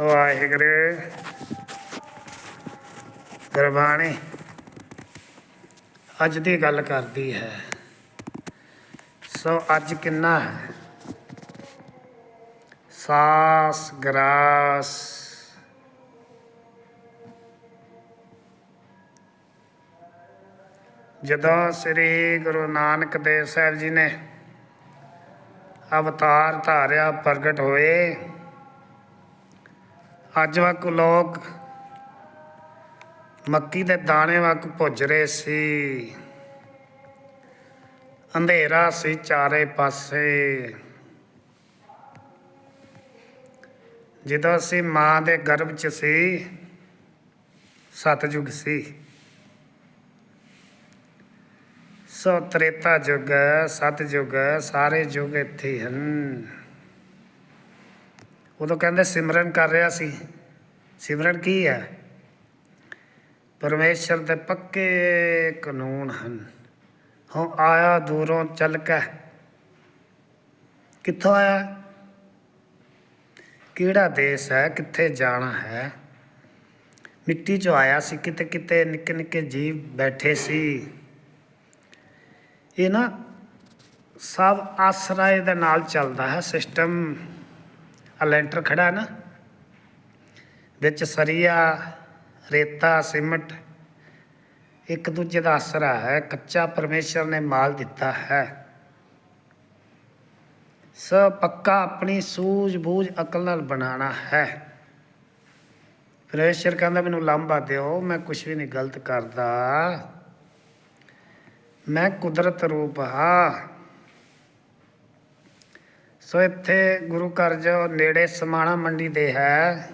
ਵਾਹਿਗੁਰੂ। ਗੁਰਬਾਣੀ ਅੱਜ ਦੀ ਗੱਲ ਕਰਦੀ ਹੈ। ਸੋ ਅੱਜ ਕਿੰਨਾ ਹੈ? ਸਾਸ ਗਰਾਸ। ਜਦੋਂ ਸ੍ਰੀ ਗੁਰੂ ਨਾਨਕ ਦੇਵ ਸਾਹਿਬ ਜੀ ਨੇ ਅਵਤਾਰ ਧਾਰਿਆ ਪ੍ਰਗਟ ਹੋਏ ਅੱਜ ਵਕ ਲੋਕ ਮੱਕੀ ਦੇ ਦਾਣੇ ਵਕ ਭੁੱਜ ਰਹੇ ਸੀ। ਅੰਧੇਰਾ ਸੀ ਚਾਰੇ ਪਾਸੇ। ਜਦੋਂ ਅਸੀਂ ਮਾਂ ਦੇ ਗਰਭ 'ਚ ਸੀ, ਸਤਜੁਗ ਸੀ। ਸੋ ਤ੍ਰੇਤਾ ਯੁਗ ਸਤਜੁਗ, ਸਾਰੇ ਯੁਗ ਇੱਥੇ ਹਨ। ਉਦੋਂ ਕਹਿੰਦੇ, ਸਿਮਰਨ ਕਰ ਰਿਹਾ ਸੀ। ਸਿਮਰਨ ਕੀ ਹੈ? ਪਰਮੇਸ਼ਰ ਦੇ ਪੱਕੇ ਕਾਨੂੰਨ ਹਨ। ਹੁਣ ਆਇਆ ਦੂਰੋਂ ਚੱਲ ਕੇ। ਕਿੱਥੋਂ ਆਇਆ? ਕਿਹੜਾ ਦੇਸ਼ ਹੈ? ਕਿੱਥੇ ਜਾਣਾ ਹੈ? ਮਿੱਟੀ 'ਚੋਂ ਆਇਆ ਸੀ। ਕਿਤੇ ਕਿਤੇ ਨਿੱਕੇ ਨਿੱਕੇ ਜੀਵ ਬੈਠੇ ਸੀ। ਇਹ ਨਾ ਸਭ ਆਸਰਾ ਦੇ ਨਾਲ ਚੱਲਦਾ ਹੈ ਸਿਸਟਮ ਆ ਲੈਂਟਰ ਖੜਾ ਨਾ। ਵਿੱਚ ਸਰੀਆ, ਰੇਤਾ, ਸੀਮਟ, ਇੱਕ ਦੂਜੇ ਦਾ ਆਸਰਾ ਹੈ। ਕੱਚਾ ਪਰਮੇਸ਼ਰ ਨੇ ਮਾਲ ਦਿੱਤਾ ਹੈ। ਸਭ ਪੱਕਾ ਆਪਣੀ ਸੂਝ-ਬੂਝ ਅਕਲ ਨਾਲ ਬਣਾਉਣਾ ਹੈ। ਪਰਮੇਸ਼ਰ ਕਹਿੰਦਾ, ਮੈਨੂੰ ਲਾਂਭਾ ਦਿਓ, ਮੈਂ ਕੁਝ ਵੀ ਨਹੀਂ ਗਲਤ ਕਰਦਾ। ਮੈਂ ਕੁਦਰਤ ਰੂਪ ਹਾਂ। ਸੋ ਇੱਥੇ ਗੁਰੂ ਘਰ ਜੋ ਨੇੜੇ ਸਮਾਣਾ ਮੰਡੀ ਦੇ ਹੈ,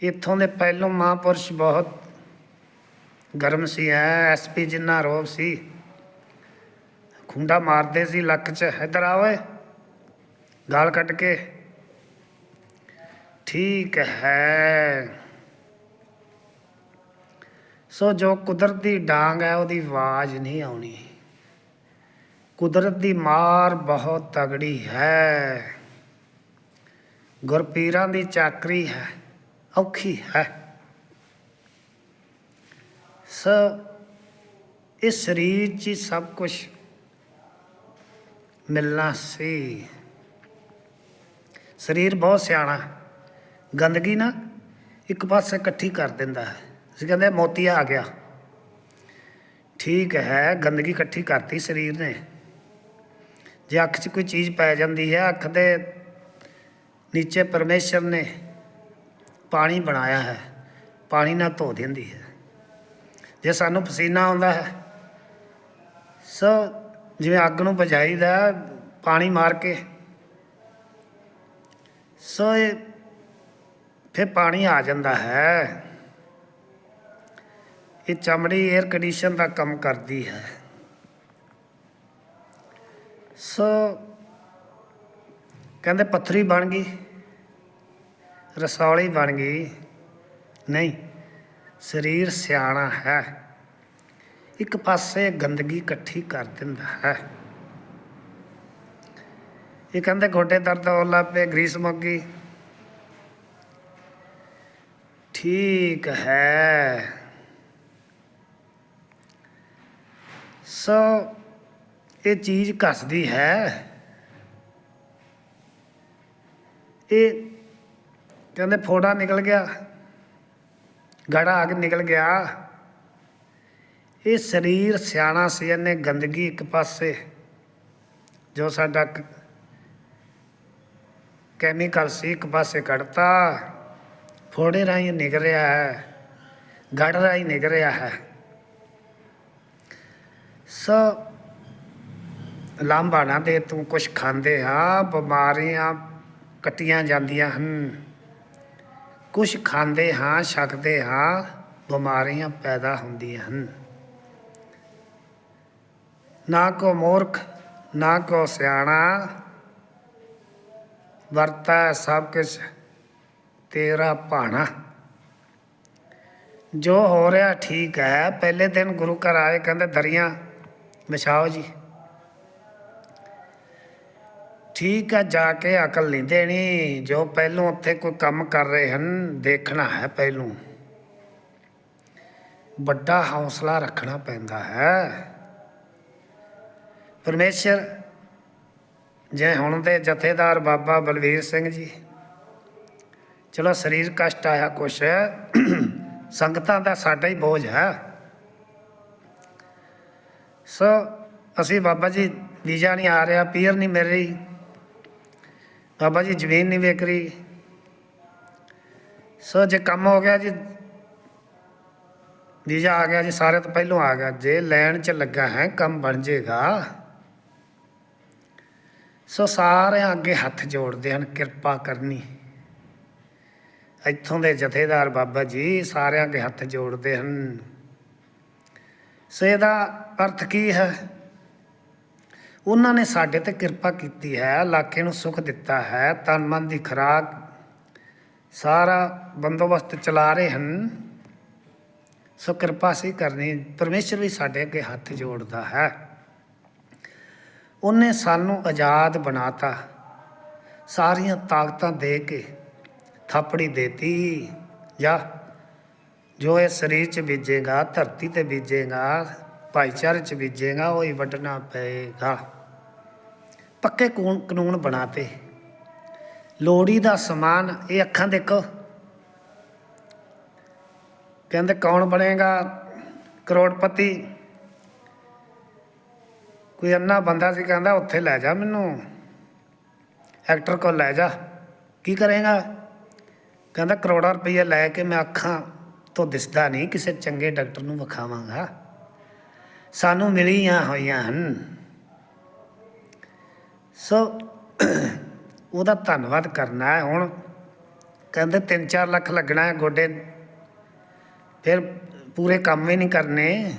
ਇੱਥੋਂ ਦੇ ਪਹਿਲੋਂ ਮਹਾਂਪੁਰਸ਼ ਬਹੁਤ ਗਰਮ ਸੀ ਹੈ ਐਸਪੀ ਜਿੰਨਾ ਰੋਬ ਸੀ। ਖੁੰਡਾ ਮਾਰਦੇ ਸੀ ਲੱਕ 'ਚ, ਇੱਧਰ ਆਵੇ ਗਾਲ ਕੱਟ ਕੇ। ਠੀਕ ਹੈ। ਸੋ ਜੋ ਕੁਦਰਤੀ ਡਾਂਗ ਹੈ, ਉਹਦੀ ਆਵਾਜ਼ ਨਹੀਂ ਆਉਣੀ। ਕੁਦਰਤ ਦੀ ਮਾਰ ਬਹੁਤ ਤਗੜੀ ਹੈ। ਗੁਰਪੀਰਾਂ ਦੀ ਚਾਕਰੀ ਹੈ, ਔਖੀ ਹੈ। ਸ, ਇਸ ਸਰੀਰ 'ਚ ਹੀ ਸਭ ਕੁਝ ਮਿਲਣਾ ਸੀ। ਸਰੀਰ ਬਹੁਤ ਸਿਆਣਾ, ਗੰਦਗੀ ਨਾ ਇੱਕ ਪਾਸੇ ਇਕੱਠੀ ਕਰ ਦਿੰਦਾ ਹੈ। ਅਸੀਂ ਕਹਿੰਦੇ ਮੋਤੀਆ ਆ ਗਿਆ। ਠੀਕ ਹੈ, ਗੰਦਗੀ ਇਕੱਠੀ ਕਰਤੀ ਸਰੀਰ ਨੇ। ਜੇ ਅੱਖ 'ਚ ਕੋਈ ਚੀਜ਼ ਪੈ ਜਾਂਦੀ ਹੈ, ਅੱਖ ਦੇ ਨੀਚੇ ਪਰਮੇਸ਼ਰ ਨੇ ਪਾਣੀ ਬਣਾਇਆ ਹੈ, ਪਾਣੀ ਨਾਲ ਧੋ ਦਿੰਦੀ ਹੈ। ਜੇ ਸਾਨੂੰ ਪਸੀਨਾ ਆਉਂਦਾ ਹੈ, ਸੋ ਜਿਵੇਂ ਅੱਗ ਨੂੰ ਬੁਝਾਈਦਾ ਪਾਣੀ ਮਾਰ ਕੇ, ਸੋ ਇਹ ਫਿਰ ਪਾਣੀ ਆ ਜਾਂਦਾ ਹੈ। ਇਹ ਚਮੜੀ 에ਅਰ ਕੰਡੀਸ਼ਨ ਦਾ ਕੰਮ ਕਰਦੀ ਹੈ। ਸੋ ਕਹਿੰਦੇ ਪੱਥਰੀ ਬਣ ਗਈ, ਰਸੌਲੀ ਬਣ ਗਈ। ਨਹੀਂ, ਸਰੀਰ ਸਿਆਣਾ ਹੈ। ਇੱਕ ਪਾਸੇ ਗੰਦਗੀ ਇਕੱਠੀ ਕਰ ਦਿੰਦਾ ਹੈ। ਇਹ ਕਹਿੰਦੇ ਗੋਡੇ ਦਰਦ ਹੋਣ ਲੱਗ ਪਏ, ਗਰੀਸ ਮੁੱਕ ਗਈ। ਠੀਕ ਹੈ। ਸੋ ਇਹ ਚੀਜ਼ ਘਸਦੀ ਹੈ। ਇਹ ਕਹਿੰਦੇ ਫੋੜਾ ਨਿਕਲ ਗਿਆ। ਗੜਾ ਆ ਕੇ ਨਿਕਲ ਗਿਆ। ਇਹ ਸਰੀਰ ਸਿਆਣਾ ਸੀ, ਇਹਨੇ ਗੰਦਗੀ ਇੱਕ ਪਾਸੇ, ਜੋ ਸਾਡਾ ਕੈਮੀਕਲ ਸੀ, ਇੱਕ ਪਾਸੇ ਕੱਢਤਾ। ਫੋੜੇ ਰਾਹੀਂ ਨਿਕਲ ਰਿਹਾ ਹੈ। ਗੜ ਰਾਹੀਂ ਨਿਕਲ ਰਿਹਾ ਹੈ। ਸੋ ਲਾਂਭਾ ਨਾ ਦੇ ਤੂੰ ਕੁਛ ਖਾਂਦੇ ਹਾਂ ਬਿਮਾਰੀਆਂ ਕੱਟੀਆਂ ਜਾਂਦੀਆਂ ਹਨ। ਕੁਛ ਖਾਂਦੇ ਹਾਂ, ਛਕਦੇ ਹਾਂ, ਬਿਮਾਰੀਆਂ ਪੈਦਾ ਹੁੰਦੀਆਂ ਹਨ। ਨਾ ਕੋ ਮੂਰਖ, ਨਾ ਕੋ ਸਿਆਣਾ, ਵਰਤਾ ਸਭ ਕੁਝ ਤੇਰਾ ਭਾਣਾ। ਜੋ ਹੋ ਰਿਹਾ ਠੀਕ ਹੈ, ਪਹਿਲੇ ਦਿਨ ਗੁਰੂ ਘਰ ਆਏ, ਕਹਿੰਦੇ ਦਰੀਆਂ, ਵਿਛਾਓ ਜੀ। ਠੀਕ ਹੈ ਜਾ ਕੇ ਅਕਲ ਨਹੀਂ ਦੇਣੀ। ਜੋ ਪਹਿਲੋਂ ਉੱਥੇ ਕੋਈ ਕੰਮ ਕਰ ਰਹੇ ਹਨ, ਦੇਖਣਾ ਹੈ ਪਹਿਲੋਂ। ਵੱਡਾ ਹੌਸਲਾ ਰੱਖਣਾ ਪੈਂਦਾ ਹੈ। ਪਰਮੇਸ਼ਰ, ਜੇ ਹੁਣ ਦੇ ਜਥੇਦਾਰ ਬਾਬਾ ਬਲਵੀਰ ਸਿੰਘ ਜੀ, ਚਲੋ ਸਰੀਰ ਕਸ਼ਟ ਆਇਆ ਕੁਛ, ਸੰਗਤਾਂ ਦਾ ਸਾਡਾ ਹੀ ਬੋਝ ਹੈ। ਸੋ, ਅਸੀਂ ਬਾਬਾ ਜੀ ਵੀਜ਼ਾ ਨਹੀਂ ਆ ਰਿਹਾ ਪੀਅਰ ਨਹੀਂ ਮਿਲ ਰਹੀ। ਬਾਬਾ ਜੀ, ਜ਼ਮੀਨ ਨਹੀਂ ਵਿਕ ਰਹੀ। ਸੋ ਜੇ ਕੰਮ ਹੋ ਗਿਆ ਜੀ, ਵੀਜ਼ਾ ਆ ਗਿਆ ਜੀ, ਸਾਰੇ ਤੋਂ ਪਹਿਲੋਂ ਆ ਗਿਆ। ਜੇ ਲੈਣ 'ਚ ਲੱਗਾ ਹੈ, ਕੰਮ ਬਣ ਜਾਏਗਾ ਸੋ ਸਾਰੇ ਅੱਗੇ ਹੱਥ ਜੋੜਦੇ ਹਨ, ਕਿਰਪਾ ਕਰਨੀ। ਇੱਥੋਂ ਦੇ ਜਥੇਦਾਰ ਬਾਬਾ ਜੀ ਸਾਰਿਆਂ ਅੱਗੇ ਹੱਥ ਜੋੜਦੇ ਹਨ। ਸੋ ਇਹਦਾ ਅਰਥ ਕੀ ਹੈ? ਉਹਨਾਂ ਨੇ ਸਾਡੇ ਤੇ ਕਿਰਪਾ ਕੀਤੀ ਹੈ, ਇਲਾਕੇ ਨੂੰ ਸੁੱਖ ਦਿੱਤਾ ਹੈ, ਤਨ ਮਨ ਦੀ ਖੁਰਾਕ ਸਾਰਾ ਬੰਦੋਬਸਤ ਚਲਾ ਰਹੇ ਹਨ। ਸੋ ਕਿਰਪਾ ਸੀ ਕਰਨੀ, ਪਰਮੇਸ਼ਰ ਵੀ ਸਾਡੇ ਅੱਗੇ ਹੱਥ ਜੋੜਦਾ ਹੈ। ਉਹਨੇ ਸਾਨੂੰ ਆਜ਼ਾਦ ਬਣਾਤਾ, ਸਾਰੀਆਂ ਤਾਕਤਾਂ ਦੇ ਕੇ ਥਾਪੜੀ ਦੇਤੀ। ਜਾਂ, ਜੋ ਇਹ ਸਰੀਰ ਚ ਬੀਜੇਗਾ, ਧਰਤੀ ਤੇ ਬੀਜੇਗਾ ਭਾਈਚਾਰੇ ਚ ਬੀਜੇਗਾ ਉਹ ਹੀ ਵੱਢਣਾ ਪਏਗਾ। ਪੱਕੇ ਕੂਨ- ਕਾਨੂੰਨ ਬਣਾਤੇ। ਲੋੜੀ ਦਾ ਸਮਾਨ, ਇਹ ਅੱਖਾਂ ਦੇਖੋ। ਕਹਿੰਦੇ ਕੌਣ ਬਣੇਗਾ? ਕਰੋੜਪਤੀ। ਕੋਈ ਅੰਨਾ ਬੰਦਾ ਸੀ, ਕਹਿੰਦਾ ਉੱਥੇ ਲੈ ਜਾ ਮੈਨੂੰ। ਐਕਟਰ ਕੋਲ ਲੈ ਜਾ। ਕੀ ਕਰੇਗਾ? ਕਹਿੰਦਾ ਕਰੋੜਾਂ ਰੁਪਈਆ ਲੈ ਕੇ ਮੈਂ ਅੱਖਾਂ ਤੋਂ ਦਿਸਦਾ ਨਹੀਂ, ਕਿਸੇ ਚੰਗੇ ਡਾਕਟਰ ਨੂੰ ਵਿਖਾਵਾਂਗਾ। ਸਾਨੂੰ ਮਿਲੀਆਂ ਹੋਈਆਂ ਹਨ। ਸੋ ਉਹਦਾ ਧੰਨਵਾਦ ਕਰਨਾ ਹੈ। ਹੁਣ ਕਹਿੰਦੇ 3-4 ਲੱਖ ਲੱਗਣਾ ਹੈ ਗੋਡੇ। ਫਿਰ ਪੂਰੇ ਕੰਮ ਹੀ ਨਹੀਂ ਕਰਨੇ।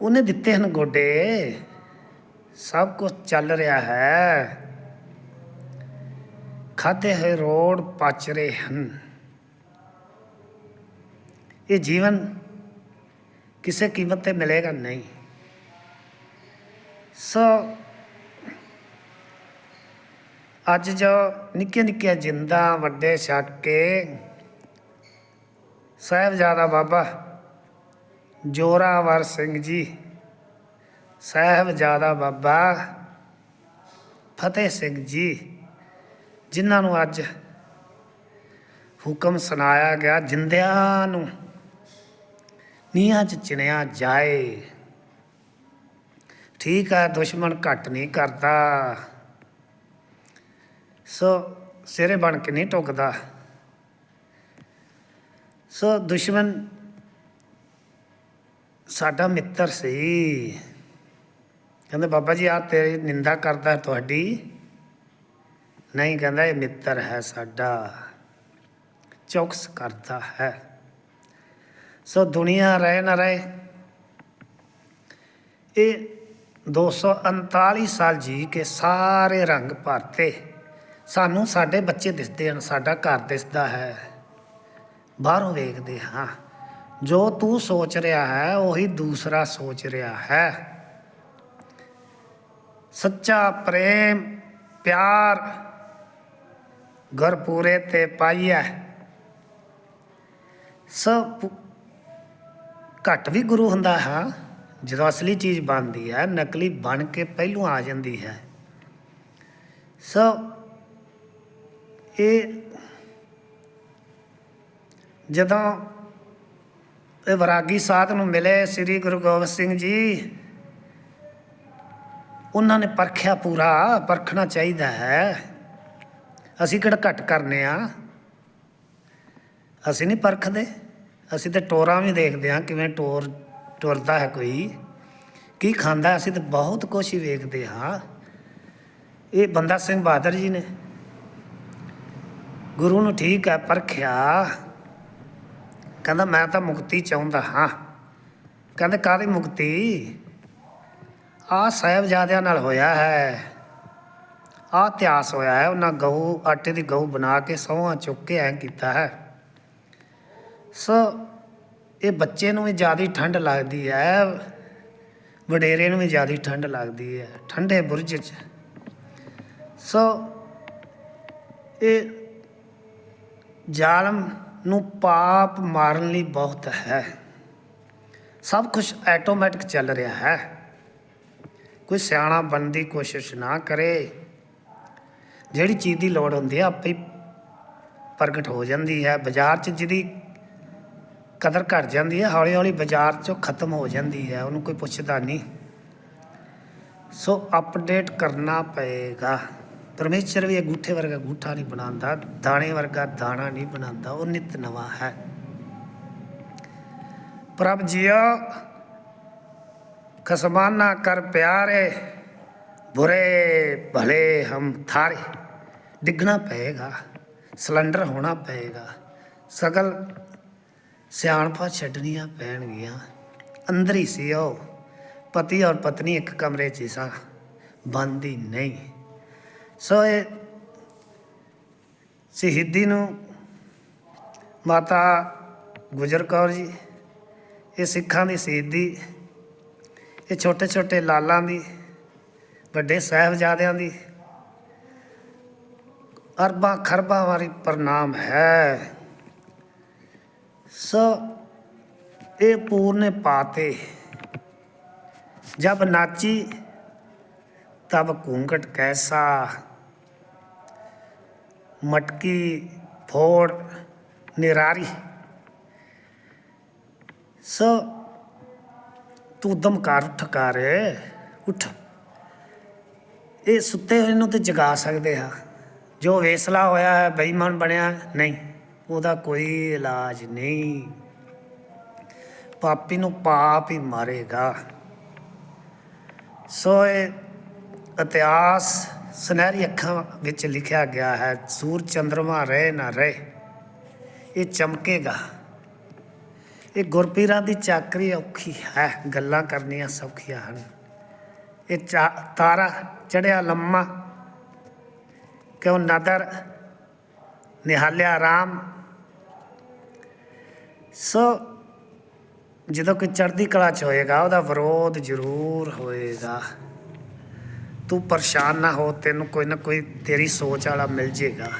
ਉਹਨੇ ਦਿੱਤੇ ਹਨ ਗੋਡੇ। ਸਭ ਕੁਝ ਚੱਲ ਰਿਹਾ ਹੈ। ਖਾਤੇ ਹੋਏ ਰੋਡ ਪਚ ਰਹੇ ਹਨ। ਇਹ ਜੀਵਨ ਕਿਸੇ ਕੀਮਤ ਤੇ ਮਿਲੇਗਾ ਨਹੀਂ। ਸੋ ਅੱਜ ਜੋ ਨਿੱਕੀਆਂ ਨਿੱਕੀਆਂ ਜਿੰਦਾਂ ਵੱਡੇ ਛੱਡ ਕੇ ਸਾਹਿਬਜ਼ਾਦਾ ਬਾਬਾ ਜੋਰਾਵਰ ਸਿੰਘ ਜੀ, ਸਾਹਿਬਜ਼ਾਦਾ ਬਾਬਾ ਫਤਿਹ ਸਿੰਘ ਜੀ, ਜਿਨ੍ਹਾਂ ਨੂੰ ਅੱਜ ਹੁਕਮ ਸੁਣਾਇਆ ਗਿਆ, ਜਿੰਦਿਆਂ ਨੂੰ ਨੀਹਾਂ 'ਚ ਚਿਣਿਆ ਜਾਏ। ਠੀਕ ਹੈ ਦੁਸ਼ਮਣ ਘੱਟ ਨਹੀਂ ਕਰਦਾ। ਸੋ ਸਿਰੇ ਬਣ ਕੇ ਨਹੀਂ ਟੁਕਦਾ। ਸੋ ਦੁਸ਼ਮਣ ਸਾਡਾ ਮਿੱਤਰ ਸੀ। ਕਹਿੰਦੇ, ਬਾਬਾ ਜੀ ਆ ਤੇਰੀ ਨਿੰਦਾ ਕਰਦਾ ਤੁਹਾਡੀ? ਨਹੀਂ, ਕਹਿੰਦਾ, ਇਹ ਮਿੱਤਰ ਹੈ ਸਾਡਾ। ਚੌਕਸ ਕਰਦਾ ਹੈ। ਸੋ ਦੁਨੀਆ ਰਹੇ ਨਾ ਰਹੇ। ਇਹ 239 ਸਾਲ ਜੀ ਕੇ ਸਾਰੇ ਰੰਗ ਭਰਤੇ। ਸਾਨੂੰ ਸਾਡੇ ਬੱਚੇ ਦਿਸਦੇ ਹਨ, ਸਾਡਾ ਘਰ ਦਿਸਦਾ ਹੈ। ਬਾਹਰੋਂ ਵੇਖਦੇ ਹਾਂ। ਜੋ ਤੂੰ ਸੋਚ ਰਿਹਾ ਹੈ, ਉਹੀ ਦੂਸਰਾ ਸੋਚ ਰਿਹਾ ਹੈ। ਸੱਚਾ ਪ੍ਰੇਮ, ਪਿਆਰ, ਘਰ ਪੂਰੇ ਤੇ ਪਾਈਐ। ਸਭ ਘੱਟ ਵੀ ਗੁਰੂ ਹੁੰਦਾ ਹੈ। ਜਦੋਂ ਅਸਲੀ ਚੀਜ਼ ਬਣਦੀ ਹੈ, ਨਕਲੀ ਬਣ ਕੇ ਪਹਿਲੋਂ ਆ ਜਾਂਦੀ ਹੈ। ਸੋ ਇਹ ਜਦੋਂ ਇਹ ਵਰਾਗੀ ਸਾਧ ਨੂੰ ਮਿਲੇ ਸ੍ਰੀ ਗੁਰੂ ਗੋਬਿੰਦ ਸਿੰਘ ਜੀ, ਉਹਨਾਂ ਨੇ ਪਰਖਿਆ ਪੂਰਾ, ਪਰਖਣਾ ਚਾਹੀਦਾ ਹੈ। ਅਸੀਂ ਕਿਹੜਾ ਘੱਟ ਕਰਨੇ ਆ? ਅਸੀਂ ਨਹੀਂ ਪਰਖਦੇ। ਅਸੀਂ ਤਾਂ ਟੋਰਾਂ ਵੀ ਦੇਖਦੇ ਹਾਂ ਕਿਵੇਂ ਟੋਰ ਟੁਰਦਾ ਹੈ ਕੋਈ। ਕੀ ਖਾਂਦਾ ਅਸੀਂ ਤਾਂ ਬਹੁਤ ਕੁਛ ਹੀ ਵੇਖਦੇ ਹਾਂ। ਇਹ ਬੰਦਾ ਸਿੰਘ ਬਹਾਦਰ ਜੀ ਨੇ। ਗੁਰੂ ਨੂੰ ਠੀਕ ਹੈ ਪਰਖਿਆ ਕਹਿੰਦਾ ਮੈਂ ਤਾਂ ਮੁਕਤੀ ਚਾਹੁੰਦਾ ਹਾਂ। ਕਹਿੰਦੇ ਕਾਹਦੀ ਮੁਕਤੀ? ਆ ਸਾਹਿਬਜ਼ਾਦਿਆਂ ਨਾਲ ਹੋਇਆ ਹੈ। ਆ ਇਤਿਹਾਸ ਹੋਇਆ ਹੈ। ਉਹਨਾਂ ਗਊ ਆਟੇ ਦੀ ਗਊ ਬਣਾ ਕੇ ਸਹੁੰ ਚੁੱਕ ਕੇ ਐਂ ਕੀਤਾ ਹੈ। ਸੋ ਇਹ ਬੱਚੇ ਨੂੰ ਵੀ ਜ਼ਿਆਦਾ ਠੰਡ ਲੱਗਦੀ ਹੈ, ਵਡੇਰੇ ਨੂੰ ਵੀ ਜ਼ਿਆਦਾ ਠੰਡ ਲੱਗਦੀ ਹੈ, ਠੰਡੇ ਬੁਰਜ 'ਚ। ਸੋ ਇਹ ਜ਼ਾਲਮ ਨੂੰ ਪਾਪ ਮਾਰਨ ਲਈ ਬਹੁਤ ਹੈ। ਸਭ ਕੁਝ ਆਟੋਮੈਟਿਕ ਚੱਲ ਰਿਹਾ ਹੈ। ਕੋਈ ਸਿਆਣਾ ਬਣਨ ਦੀ ਕੋਸ਼ਿਸ਼ ਨਾ ਕਰੇ। ਜਿਹੜੀ ਚੀਜ਼ ਦੀ ਲੋੜ ਹੁੰਦੀ ਹੈ, ਆਪੇ ਪ੍ਰਗਟ ਹੋ ਜਾਂਦੀ ਹੈ। ਬਾਜ਼ਾਰ 'ਚ ਜਿਹਦੀ ਕਦਰ ਘਟ ਜਾਂਦੀ ਹੈ ਹੌਲੀ ਹੌਲੀ ਬਾਜ਼ਾਰ 'ਚੋਂ ਖਤਮ ਹੋ ਜਾਂਦੀ ਹੈ, ਉਹਨੂੰ ਕੋਈ ਪੁੱਛਦਾ ਨਹੀਂ। ਸੋ ਅਪਡੇਟ ਕਰਨਾ ਪਏਗਾ। ਪਰਮੇਸ਼ਰ ਵੀ ਅੰਗੂਠੇ ਵਰਗਾ ਅੰਗੂਠਾ ਨਹੀਂ ਬਣਾਉਂਦਾ, ਦਾਣੇ ਵਰਗਾ ਦਾਣਾ ਨਹੀਂ ਬਣਾਉਂਦਾ, ਉਹ ਨਿਤ ਨਵਾਂ ਹੈ। ਪ੍ਰਭ ਜੀਓ, ਖਸਮਾਨਾ ਕਰ ਪਿਆਰੇ, ਬੁਰੇ ਭਲੇ ਹਮ ਥਾਰੇ। ਡਿੱਗਣਾ ਪਏਗਾ, ਸਿਲੰਡਰ ਹੋਣਾ ਪਏਗਾ, ਸਗਲ ਸਿਆਣਪਾਂ ਛੱਡਣੀਆਂ ਪੈਣਗੀਆਂ। ਅੰਦਰ ਹੀ ਸੀ ਉਹ ਪਤੀ ਔਰ ਪਤਨੀ ਇੱਕ ਕਮਰੇ 'ਚ ਹੀ ਸਾਂ। ਨਹੀਂ। ਸੋ ਇਹ ਸ਼ਹੀਦੀ ਨੂੰ ਮਾਤਾ ਗੁਜਰ ਕੌਰ ਜੀ, ਇਹ ਸਿੱਖਾਂ ਦੀ ਸ਼ਹੀਦੀ, ਇਹ ਛੋਟੇ ਛੋਟੇ ਲਾਲਾਂ ਦੀ, ਵੱਡੇ ਸਾਹਿਬਜ਼ਾਦਿਆਂ ਦੀ ਅਰਬਾਂ ਖਰਬਾਂ ਵਾਲੀ ਪ੍ਰਣਾਮ ਹੈ। ਸੋ ਇਹ ਪੂਰਨੇ ਪਾਤੇ जब नाची तब घूंघट कैसा मटकी फोड़ निरारी सो ਤੂੰ ਦਮ ਕਰ ਉੱਠ ਕਰ ਉੱਠ ਇਹ ਸੁੱਤੇ ਹੋਏ ਨੂੰ ਤੇ ਜਗਾ ਸਕਦੇ ਆ ਜੋ ਵੇਸਲਾ ਹੋਇਆ ਹੈ ਬੇਈਮਾਨ ਬਣਿਆ ਨਹੀਂ ਉਹਦਾ ਕੋਈ ਇਲਾਜ ਨਹੀਂ। ਪਾਪੀ ਨੂੰ ਪਾਪ ਹੀ ਮਾਰੇਗਾ। ਸੋ ਇਹ ਇਤਿਹਾਸ ਸੁਨਹਿਰੀ ਅੱਖਾਂ ਵਿੱਚ ਲਿਖਿਆ ਗਿਆ ਹੈ ਸੂਰ ਚੰਦਰਮਾ ਰਹੇ ਨਾ ਰਹੇ, ਇਹ ਚਮਕੇਗਾ। ਇਹ ਗੁਰਪੀਰਾਂ ਦੀ ਚਾਕਰੀ ਔਖੀ ਹੈ, ਗੱਲਾਂ ਕਰਨੀਆਂ ਸੌਖੀਆਂ ਹਨ। ਇਹ ਚਾ- ਤਾਰਾ ਚੜਿਆ ਲੰਮਾ, ਕਿਉਂ ਨਦਰ ਨਿਹਾਲਿਆ ਰਾਮ ਸੋ ਜਦੋਂ ਕੋਈ ਚੜ੍ਹਦੀ ਕਲਾ ਚ ਹੋਏਗਾ, ਉਹਦਾ ਵਿਰੋਧ ਜ਼ਰੂਰ ਹੋਏਗਾ। ਤੂੰ ਪਰੇਸ਼ਾਨ ਨਾ ਹੋ, ਤੈਨੂੰ ਕੋਈ ਨਾ ਕੋਈ ਤੇਰੀ ਸੋਚ ਵਾਲਾ ਮਿਲ ਜੇਗਾ।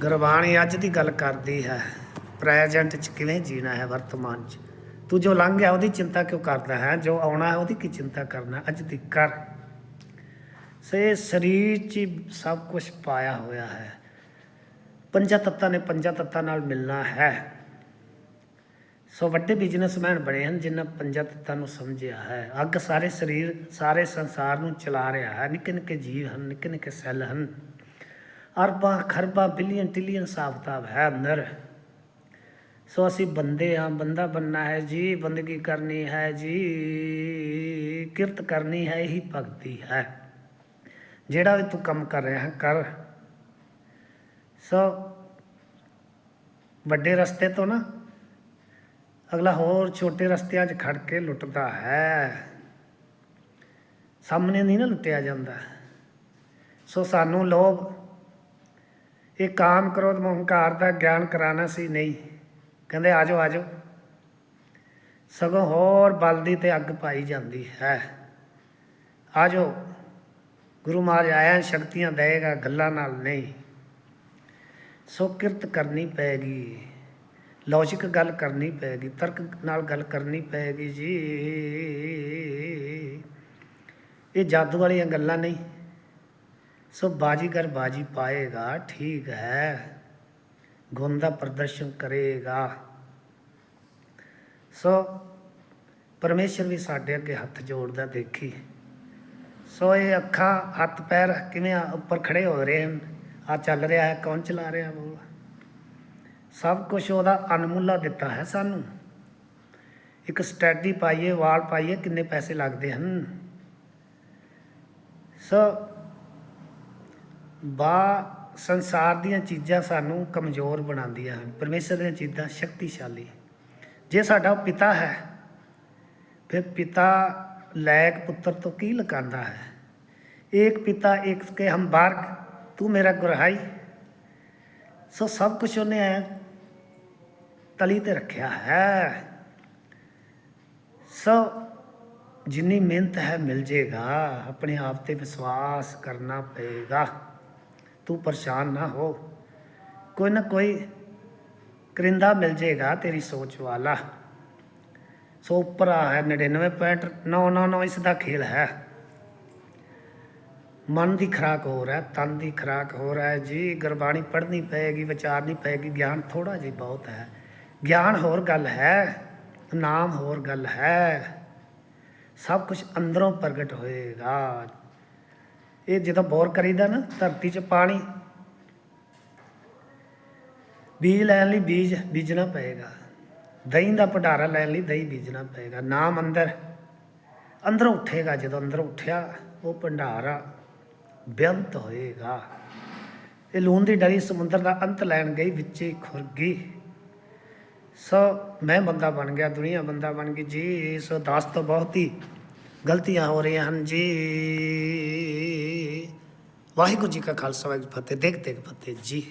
ਗੁਰਬਾਣੀ ਅੱਜ ਦੀ ਗੱਲ ਕਰਦੀ ਹੈ ਪ੍ਰੈਜ਼ੈਂਟ ਚ ਕਿਵੇਂ ਜੀਣਾ ਹੈ ਵਰਤਮਾਨ ਚ? ਤੂੰ ਜੋ ਲੰਘ ਗਿਆ, ਉਹਦੀ ਚਿੰਤਾ ਕਿਉਂ ਕਰਦਾ ਹੈ? ਜੋ ਆਉਣਾ ਹੈ, ਉਹਦੀ ਕੀ ਚਿੰਤਾ ਕਰਨਾ ਅੱਜ ਦੀ ਕਰ। ਸੇ ਸਰੀਰ ਚ ਹੀ ਸਭ ਕੁਝ ਪਾਇਆ ਹੋਇਆ ਹੈ। ਪੰਜਾਂ ਤੱਤਾਂ ਨੇ ਪੰਜਾਂ ਤੱਤਾਂ ਨਾਲ ਮਿਲਣਾ ਹੈ। ਸੋ ਵੱਡੇ ਬਿਜ਼ਨਸਮੈਨ ਬਣੇ ਹਨ ਜਿਨ੍ਹਾਂ ਪੰਜਾਂ ਤੱਤਾਂ ਨੂੰ ਸਮਝਿਆ ਹੈ। ਅੱਗ ਸਾਰੇ ਸਰੀਰ, ਸਾਰੇ ਸੰਸਾਰ ਨੂੰ ਚਲਾ ਰਿਹਾ ਹੈ। ਨਿੱਕੇ ਨਿੱਕੇ ਜੀਵ ਹਨ, ਨਿੱਕੇ ਨਿੱਕੇ ਸੈੱਲ ਹਨ। ਅਰਬਾਂ, ਖਰਬਾਂ ਬਿਲੀਅਨ ਟਿਲੀਅਨ ਹਿਸਾਬ-ਕਿਤਾਬ ਹੈ ਅੰਦਰ। ਸੋ ਅਸੀਂ ਬੰਦੇ ਹਾਂ, ਬੰਦਾ ਬੰਨਾ ਹੈ, ਜੀ ਬੰਦਗੀ ਕਰਨੀ ਹੈ, ਜੀ ਕਿਰਤ ਕਰਨੀ ਹੈ, ਇਹੀ ਭਗਤੀ ਹੈ। ਜਿਹੜਾ ਵੀ ਤੂੰ ਕੰਮ ਕਰ ਰਿਹਾ ਕਰ। ਸੋ ਵੱਡੇ ਰਸਤੇ ਤੋਂ ਨਾ ਅਗਲਾ ਹੋਰ ਛੋਟੇ ਰਸਤਿਆਂ 'ਚ ਖੜ ਕੇ ਲੁੱਟਦਾ ਹੈ। ਸਾਹਮਣੇ ਨਹੀਂ ਨਾ ਲੁੱਟਿਆ ਜਾਂਦਾ। ਸੋ ਸਾਨੂੰ ਲੋਭ, ਇਹ ਕਾਮ ਕ੍ਰੋਧ ਮੋਹ ਦਾ ਗਿਆਨ ਕਰਾਣਾ ਸੀ, ਨਹੀਂ। ਕਹਿੰਦੇ ਆਜੋ ਆਜੋ ਸਗੋਂ ਹੋਰ ਬਲਦੀ ਤੇ ਅੱਗ ਪਾਈ ਜਾਂਦੀ ਹੈ। ਆਜੋ ਗੁਰੂ ਮਹਾਰਾਜ ਆਇਆ, ਸ਼ਕਤੀਆਂ ਦੇਗਾ ਗੱਲਾਂ ਨਾਲ ਨਹੀਂ। ਸੋ ਕਿਰਤ ਕਰਨੀ ਪੈਗੀ। ਲੌਜਿਕ ਗੱਲ ਕਰਨੀ ਪੈਗੀ, ਤਰਕ ਨਾਲ ਗੱਲ ਕਰਨੀ ਪੈਗੀ ਜੀ। ਇਹ ਜਾਦੂ ਵਾਲੀਆਂ ਗੱਲਾਂ ਨਹੀਂ। ਸੋ ਬਾਜੀਗਰ ਬਾਜੀ ਪਾਏਗਾ, ਠੀਕ ਹੈ। ਗੁਣ ਦਾ ਪ੍ਰਦਰਸ਼ਨ ਕਰੇਗਾ। ਸੋ ਪਰਮੇਸ਼ਰ ਵੀ ਸਾਡੇ ਅੱਗੇ ਹੱਥ ਜੋੜਦਾ ਦੇਖੀ। ਸੋ ਇਹ ਅੱਖਾਂ, ਹੱਥ, ਪੈਰ ਕਿਵੇਂ ਉੱਪਰ ਖੜੇ ਹੋ ਰਹੇ ਹਨ। ਆ ਚੱਲ ਰਿਹਾ ਹੈ, ਕੌਣ ਚਲਾ ਰਿਹਾ ਬੋਲ? ਸਭ ਕੁਝ ਉਹਦਾ ਅਨਮੁੱਲਾ ਦਿੱਤਾ ਹੈ ਸਾਨੂੰ। ਇੱਕ ਸਟੈਡੀ ਪਾਈਏ, ਵਾਲ ਪਾਈਏ, ਕਿੰਨੇ ਪੈਸੇ ਲੱਗਦੇ ਹਨ। ਸੋ, ਬਾ ਸੰਸਾਰ ਦੀਆਂ ਚੀਜ਼ਾਂ ਸਾਨੂੰ ਕਮਜ਼ੋਰ ਬਣਾਉਂਦੀਆਂ ਹਨ। ਪਰਮੇਸ਼ਰ ਦੀਆਂ ਚੀਜ਼ਾਂ ਸ਼ਕਤੀਸ਼ਾਲੀ। ਜੇ ਸਾਡਾ ਉਹ ਪਿਤਾ ਹੈ, ਫਿਰ ਪਿਤਾ ਲੈਕ ਪੁੱਤਰ ਤੋਂ ਕੀ ਲਕਾਂਦਾ ਹੈ? ਏਕ ਪਿਤਾ ਇੱਕ ਕੇ ਹਮ ਬਾਰਕ। ਤੂੰ ਮੇਰਾ ਗੁਰਹਾਈ। ਸੋ ਸਭ ਕੁਝ ਉਹਨੇ ਤਲੀ ਤੇ ਰੱਖਿਆ ਹੈ। ਸੋ ਜਿੰਨੀ ਮਿਹਨਤ ਹੈ ਮਿਲ ਜੇਗਾ, ਆਪਣੇ ਆਪ ਤੇ ਵਿਸ਼ਵਾਸ ਕਰਨਾ ਪਏਗਾ। ਤੂੰ ਪਰੇਸ਼ਾਨ ਨਾ ਹੋ। ਕੋਈ ਨਾ ਕੋਈ ਕਰਿੰਦਾ ਮਿਲ ਜੇਗਾ ਤੇਰੀ ਸੋਚ ਵਾਲਾ। ਸੋ ਉੱਪਰ ਆ ਹੈ 99.999 ਇਸ ਦਾ ਖੇਲ ਹੈ। ਮਨ ਦੀ ਖਰਾਕ ਹੋ ਰਿਹਾ ਤਨ ਦੀ ਖਰਾਕ ਹੋ ਰਿਹਾ ਹੈ। ਜੀ, ਗੁਰਬਾਣੀ ਪੜ੍ਹਨੀ ਪਏਗੀ, ਵਿਚਾਰਨੀ ਪਏਗੀ, ਗਿਆਨ ਥੋੜਾ ਜਿਹਾ ਬਹੁਤ ਹੈ। ਗਿਆਨ ਹੋਰ ਗੱਲ ਹੈ, ਨਾਮ ਹੋਰ ਗੱਲ ਹੈ। ਸਭ ਕੁਝ ਅੰਦਰੋਂ ਪ੍ਰਗਟ ਹੋਏਗਾ। ਇਹ ਜਦੋਂ ਬੋਰ ਕਰੀਦਾ ਨਾ, ਧਰਤੀ 'ਚ ਪਾਣੀ, ਬੀਜ ਲੈਣ ਲਈ ਬੀਜ ਬੀਜਣਾ ਪਏਗਾ। ਦਹੀਂ ਦਾ ਭੰਡਾਰਾ ਲੈਣ ਲਈ ਦਹੀਂ ਬੀਜਣਾ ਪਏਗਾ। ਨਾਮ ਅੰਦਰ, ਅੰਦਰੋਂ ਉੱਠੇਗਾ। ਜਦੋਂ ਅੰਦਰੋਂ ਉੱਠਿਆ, ਉਹ ਭੰਡਾਰਾ ਬੇਅੰਤ ਹੋਏਗਾ। ਇਹ ਲੂਣ ਦੀ ਡਰੀ ਸਮੁੰਦਰ ਦਾ ਅੰਤ ਲੈਣ ਗਈ, ਵਿੱਚੇ ਖੁਰ ਗਈ। ਸੋ ਮੈਂ ਬੰਦਾ ਬਣ ਗਿਆ, ਦੁਨੀਆ ਬੰਦਾ ਬਣ ਗਈ। ਜੀ ਸੋ ਦਾਸ ਤੋਂ ਬਹੁਤ ਹੀ ਗਲਤੀਆਂ ਹੋ ਰਹੀਆਂ ਹਨ। ਜੀ, ਵਾਹਿਗੁਰੂ ਜੀ ਕਾ ਖਾਲਸਾ, ਵਾਹਿਗੁਰੂ ਜੀ ਫਤਿਹ। ਦੇਖ ਦੇਖ, ਫਤਿਹ ਜੀ।